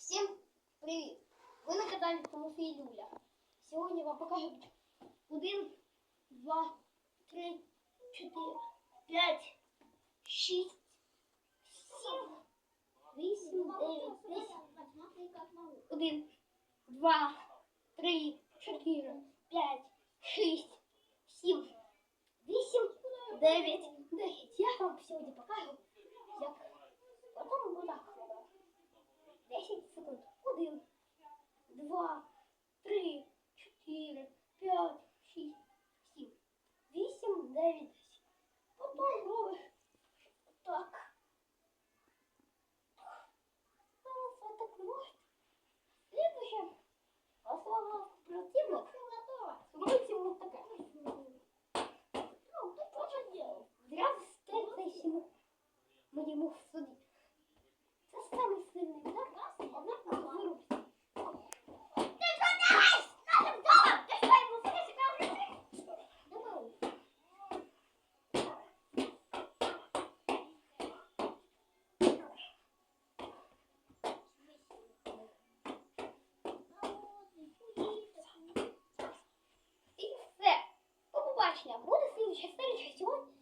Всем привіт! Ви на каналі Тимофій Люля. Сьогодні я вам покажу один, два, три, чотири, п'ять, шість, сім, вісім, дев'ять, десять. Один, два, три, чотири, п'ять, шість, сім, вісім, дев'ять, десять. Я вам сьогодні покажу, Мы ему судить. Це самий сильний удар. Однак ми вирубся. Ти зганись! Нашим домом! Ти що йому скажи, Давай. І все. До побачення. Буде слідча серія сьогодні.